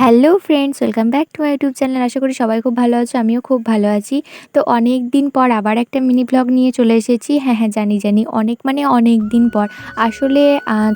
Hello friends, welcome back to my YouTube channel. আশা করি সবাই খুব ভালো আছো, আমিও খুব ভালো আছি। তো অনেক দিন পর আবার একটা মিনি ব্লগ নিয়ে চলে এসেছি। হ্যাঁ হ্যাঁ জানি জানি। অনেক মানে অনেক দিন পর। আসলে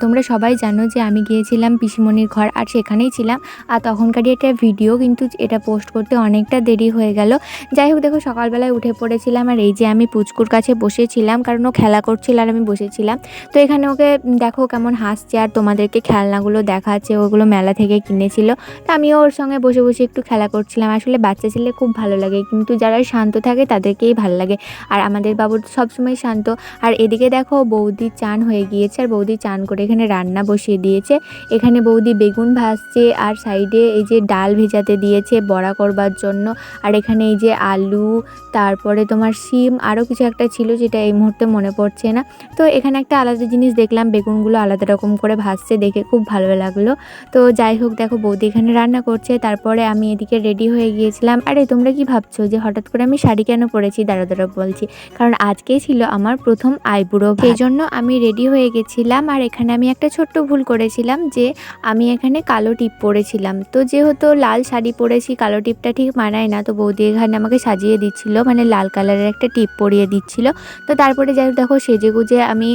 তোমরা সবাই জানো যে আমি গিয়েছিলাম পিসিমণির ঘর আর সেখানেই ছিলাম। আর তখনকারই একটা ভিডিও, কিন্তু এটা পোস্ট করতে অনেকটা দেরি হয়ে গেল। যাই হোক, দেখো, সকালবেলায় উঠে পড়েছিলাম আর এই যে আমি পুচকুর কাছে বসেছিলাম, কারণ ও খেলা করছিল আর আমি বসেছিলাম। তো এখানে ওকে, দেখো, কেমন হাসছে আর তোমাদেরকে খেলনাগুলো দেখাচ্ছে, ওগুলো মেলা থেকে কিনেছিল। আমিও ওর সঙ্গে বসে বসে একটু খেলা করছিলাম। আসলে বাচ্চা ছেলে খুব ভালো লাগে, কিন্তু যারা শান্ত থাকে তাদেরকেই ভালো লাগে। আর আমাদের বাবু সবসময় শান্ত। আর এদিকে দেখো বৌদি চান হয়ে গিয়েছে, আর বৌদি চান করে এখানে রান্না বসিয়ে দিয়েছে। এখানে বৌদি বেগুন ভাজছে, আর সাইডে এই যে ডাল ভেজাতে দিয়েছে বড়া করবার জন্য। আর এখানে এই যে আলু, তারপরে তোমার শিম আরও কিছু একটা ছিল যেটা এই মুহূর্তে মনে পড়ছে না। তো এখানে একটা আলাদা জিনিস দেখলাম, বেগুনগুলো আলাদা রকম করে ভাজছে, দেখে খুব ভালো লাগল। তো যাই হোক, দেখো বৌদি এখানে রান্না করছে, তারপরে আমি এদিকে রেডি হয়ে গিয়েছিলাম। আরে, তোমরা কি ভাবছ যে হঠাৎ করে আমি শাড়ি কেন পরেছি? দাঁড়া দাঁড়া বলছি। কারণ আজকেই ছিল আমার প্রথম আইবুড়ো সেই জন্য আমি রেডি হয়ে গেছিলাম আর এখানে আমি একটা ছোট্ট ভুল করেছিলাম যে আমি এখানে কালো টিপ পরেছিলাম। তো যেহেতু লাল শাড়ি পরেছি, কালো টিপটা ঠিক মানায় না, তো বৌদি এখানে আমাকে সাজিয়ে দিচ্ছিল মানে লাল কালারের একটা টিপ পরিয়ে দিচ্ছিল। তো তারপরে যাই দেখো সেজে গুজে আমি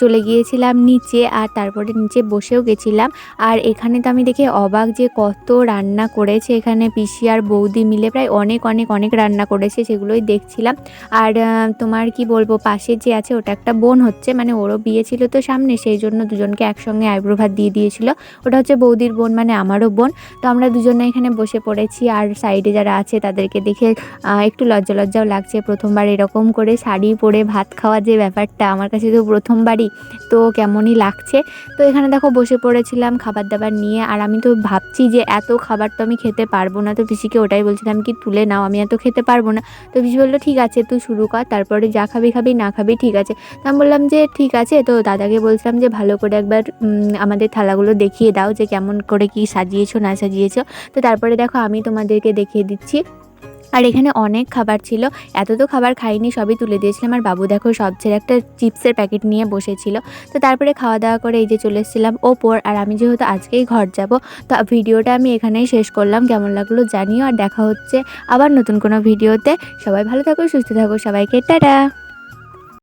চলে গিয়েছিলাম নিচে আর তারপরে নিচে বসেও গেছিলাম। আর এখানে তো আমি দেখে অবাক যে কত রান্না করেছে এখানে পিসি আর বৌদি মিলে। প্রায় অনেক অনেক অনেক রান্না করেছে, সেগুলোই দেখছিলাম। আর তোমার কি বলব পাশে যে আছে, ওটা একটা বোন হচ্ছে মানে ওরও বিয়ে ছিল তো সামনে, সেই জন্য দুজনকে একসঙ্গে আইব্রো ভাত দিয়ে দিয়েছিল। ওটা হচ্ছে বৌদির বোন মানে আমারও বোন। তো আমরা দুজনে এখানে বসে পড়েছি, আর সাইডে যারা আছে, তাদেরকে দেখে একটু লজ্জা লজ্জাও লাগছে। প্রথমবার এরকম করে শাড়ি পরে ভাত খাওয়া যে ব্যাপারটা, আমার কাছে তো প্রথমবারই। তো কেমনই লাগছে। তো এখানে দেখো, বসে পড়েছিলাম খাবার দাবার নিয়ে, আর আমি তো ভাবছি যে এত খাবার তো আমি খেতে পারব না। তো পিসিকে ওটাই বলছিলাম কি, তুলে নাও, আমি এত খেতে পারব না। তো পিসি বলল, ঠিক আছে, তুই শুরু কর, তারপরে যা খাবি খাবি, না খাবি, ঠিক আছে। তো আমি বললাম যে, ঠিক আছে। তো দাদাকে বলছিলাম যে, ভালো করে একবার আমাদের থালাগুলো দেখিয়ে দাও যে, কেমন করে কি সাজিয়েছো, না সাজিয়েছো। তো তারপরে দেখো, আমি তোমাদেরকে দেখিয়ে দিচ্ছি। আর এখানে অনেক খাবার ছিল। এত তো খাবার খাইনি, সবই তুলে দিয়েছিলাম। আর বাবু দেখো, সব ছেড়ে একটা চিপসের প্যাকেট নিয়ে বসেছিল। তো তারপরে খাওয়া দাওয়া করে এই যে চলে এসেছিলাম ওপর। আর আমি যেহেতু আজকেই ঘর যাব, তো ভিডিওটা আমি এখানেই শেষ করলাম। কেমন লাগল জানিও। আর দেখা হচ্ছে আবার নতুন কোনো ভিডিওতে। সবাই ভালো থাকো, সুস্থ থাকো, সবাইকে টাটা!